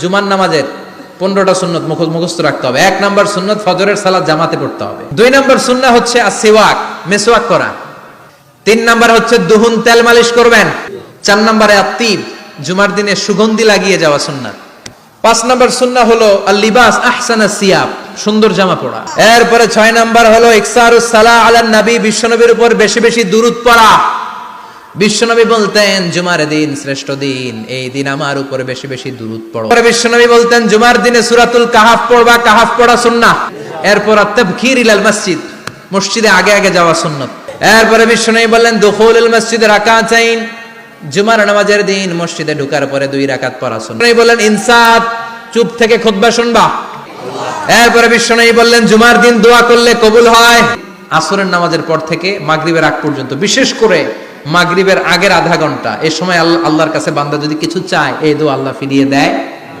জুমার নামাজের পনেরোটা সুন্নত মুখ মুখস্থ রাখতে হবে। এক নাম্বার সুন্নত ফজরের সালাদ জামাতে পড়তে হবে। দুই নাম্বার সুন্না হচ্ছে আসিওয়াক মেসওয়াক করা। তিন নাম্বার হচ্ছে দুহুন তেল মালিশ করবেন। চার নাম্বারে আত্মিব জুমার দিনে সুগন্ধি লাগিয়ে যাওয়া সুন্নাত পাঁচ নাম্বার সুন্না হলো লিবাস আহসানা সিয়াব, সুন্দর জামা পড়া। এরপরে ছয় নাম্বার হলো ইকসারুস সালাহ আলান নবী বিশ্বনবীর উপর বেশি বেশি দুরুদ পড়া। বিশ্বনবী বলতেন, জুমার দিন শ্রেষ্ঠ দিন, এই দিন আমার উপরে বেশি বেশি দুরুদ পড়ো। বিশ্বনবী বলতেন, জুমার দিনে সূরাতুল কাহাফ পড়বা, কাহাফ পড়া সুন্নাহ। এরপর তাবকির ইলাল মসজিদ, মসজিদে আগে আগে যাওয়া সুন্নত এরপরে বিশ্বনবী বললেন, দুখুলুল মসজিদে রাকাতাইন, জুমার নামাজের দিন মসজিদে ঢুকার পরে দুই রাকাত পড়া বিশ্বনবী বললেন ইনসাত চুপ থেকে খুতবা শুনবা। এরপরে বিশ্বনবী বললেন, জুমার দিন দোয়া করলে কবুল হয়। আসরের নামাজের পর থেকে মাগরিবের আগ পর্যন্ত, বিশেষ করে মাগরিবের আগের আধা ঘণ্টা। এ সময় আল্লাহর কাছে বান্দা যদি কিছু চায়, এই দোয়া আল্লাহ ফিরিয়ে দেয়।